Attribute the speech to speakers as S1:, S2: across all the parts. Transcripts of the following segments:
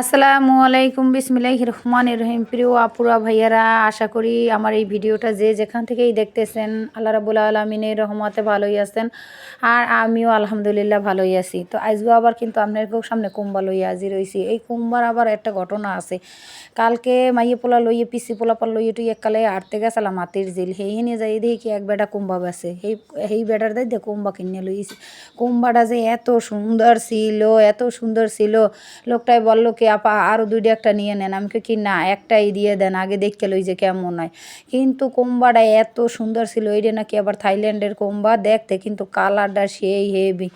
S1: আসসালামু আলাইকুম বিসমিল্লাহ রহমান রহিম। প্রিয় আপুরা, ভাইয়ারা, আশা করি আমার এই ভিডিওটা যে যেখান থেকেই দেখতেছেন, আল্লাহ রাবুল আলমিনের রহমতে ভালোই আছেন আর আমিও আলহামদুলিল্লাহ ভালোই আছি। তো আজকেও আবার কিন্তু আপনাদেরকেও সামনে কুম্বা লইয়া আজি রয়েছি এই কুম্বার আবার একটা ঘটনা আছে। কালকে মাইয়ে পোলা লইয়ে, পিসি পোলা পাল লইয়ে টুই এককালে আটতে গেছিলাম মাতির জিল সেই নিয়ে যাই দেখি কি এক বেটা কুম্বা বেছে সেই সেই বেটার দেয় দিয়ে কুম্বা কিনে লইছি। কুম্বাটা যে এত সুন্দর ছিল, এত সুন্দর ছিল। লোকটাই বলল কি আপা আরও দুইটা একটা নিয়ে নেন। আমি কি, না, একটাই দিয়ে দেন, আগে দেখতে লই যে কেমন হয়। কিন্তু কোম্বাটা এত সুন্দর ছিল, এইটা নাকি আবার থাইল্যান্ডের কোম্বা দেখতে, কিন্তু কালারটা সেই হেভি।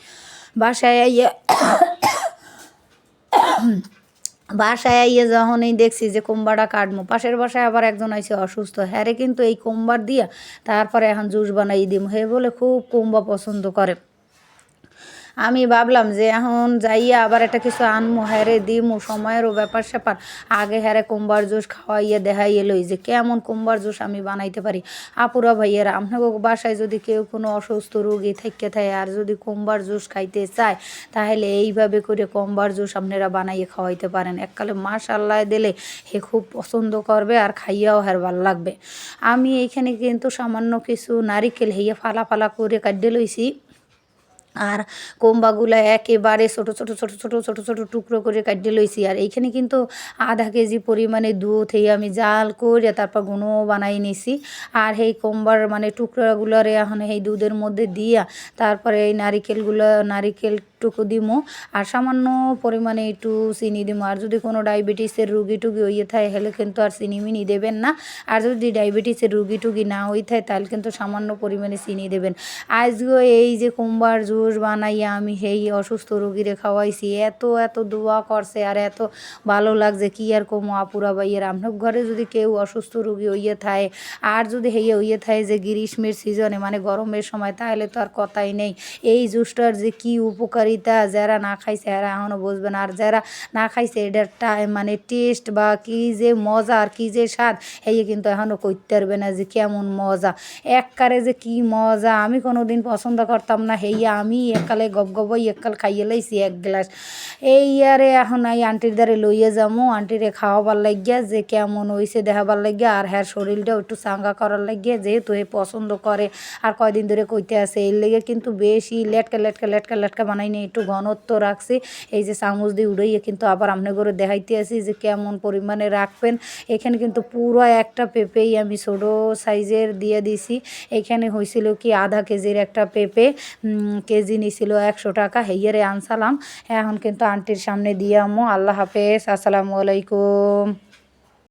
S1: বাসায় আইয়া বাসায় আইয়ে যখন এই দেখছি যে কোম্বাটা কাটবো পাশের বাসায় আবার একজন আইসে অসুস্থ। হ্যাঁ রে কিন্তু এই কোম্বার দিয়া তারপরে এখন জুস বানাই দিম। হে বলে খুব কোম্বা পছন্দ করে। আমি ভাবলাম যে এখন যাইয়া আবার একটা কিছু আনমো, হ্যারে দিমু, সময়েরও ব্যাপার স্যাপার। আগে হ্যারে কুম্বার জুস খাওয়াইয়া দেখাইয়ে লই যে কেমন কুম্বার জুস আমি বানাইতে পারি। আপুরা ভাইয়েরা, আপনাকে বাসায় যদি কেউ কোনো অসুস্থ রোগী থেকে থাকে আর যদি কুম্বার জুস খাইতে চায়, তাহলে এইভাবে করে কুম্বার জুস আপনারা বানাইয়ে খাওয়াইতে পারেন। এককালে মাশাল্লাহ দিলে হে খুব পছন্দ করবে আর খাইয়াও হ্যার ভালো লাগবে। আমি এইখানে কিন্তু সামান্য কিছু নারিকেল হইয়া ফালা ফালা করে কাটিয়ে লইছি। আর কোম্বাগুলো একেবারে ছোটো ছোটো ছোটো ছোটো ছোটো ছোটো টুকরো করে কাটিয়ে লইছি। আর এইখানে কিন্তু আধা কেজি পরিমাণে দুধ এই আমি জাল করে তারপর গুঁড়ো বানাই নিছি। আর সেই কোম্বার মানে টুকরাগুলোরে এখন সেই দুধের মধ্যে দিয়া তারপরে এই নারিকেলগুলো, নারিকেল টুকু দিমো, আর সামান্য পরিমাণে একটু চিনি দিমো। আর যদি কোনো ডায়াবেটিসের রুগী টুগি হইয়ে থাকে হলে কিন্তু আর চিনি মিনি দেবেন না। আর যদি ডায়াবেটিসের রুগী টুগি না হয়ে থাকে, তাহলে কিন্তু সামান্য পরিমাণে চিনি দেবেন। আজকেও এই যে কুম্বার জুস বানাইয়া আমি সেই অসুস্থ রুগীরে খাওয়াইছি, এত এত দোয়া করছে আর এত ভালো লাগছে, কি আর কমো আপুরা বাইয়ের আপনার ঘরে যদি কেউ অসুস্থ রুগী হইয়ে থাকে, আর যদি হেয়ে হইয়ে থাকে যে গ্রীষ্মের সিজনে মানে গরমের সময়, তাহলে তো আর কথাই নেই। এই জুসটার যে কি উপকারিতা যারা না খাইছে এরা এখনও বুঝবে না। আর যারা না খাইছে এটার মানে টেস্ট বা কি যে মজা আর কি যে স্বাদ হেয়ে কিন্তু এখনও করতে পারবে না যে কেমন মজা। এককারে যে কি মজা, আমি কোনো দিন পছন্দ করতাম না। হেইয়া আমি এককালে গপ গবই এককাল খাইয়ে লাইছি এক গ্লাস। এই ইয়ারে এখন এই আন্টির দ্বারে লইয়ে যাব আন্টিরে খাওয়াবার লাগিয়া যে কেমন হইছে দেখাবার লাগিয়া, আর হ্যার শরীরটা একটু চাঙ্গা করার লাগিয়া যেহেতু এ পছন্দ করে। আর কয়দিন ধরে কইতে আছে, এর লেগে কিন্তু বেশি লেটকা লেটকা লেটকা লেটকা বানাই নিয়ে একটু ঘনত্ব রাখছি। এই যে চামচ দিয়ে উড়াইয়ে কিন্তু আবার আপনি করে দেখাইতে আছি যে কেমন পরিমাণে রাখবেন। এখানে কিন্তু পুরো একটা পেঁপেই আমি ছোটো সাইজের দিয়ে দিছি। এখানে হয়েছিল কি আধা কেজির একটা পেঁপে কেজি নিছিল একশো টাকা, হেইয়ারে আনসালাম। এখন কিন্তু আন্টির সামনে দিয়ে আমো আল্লাহ হাফেজ, আসসালামু আলাইকুম।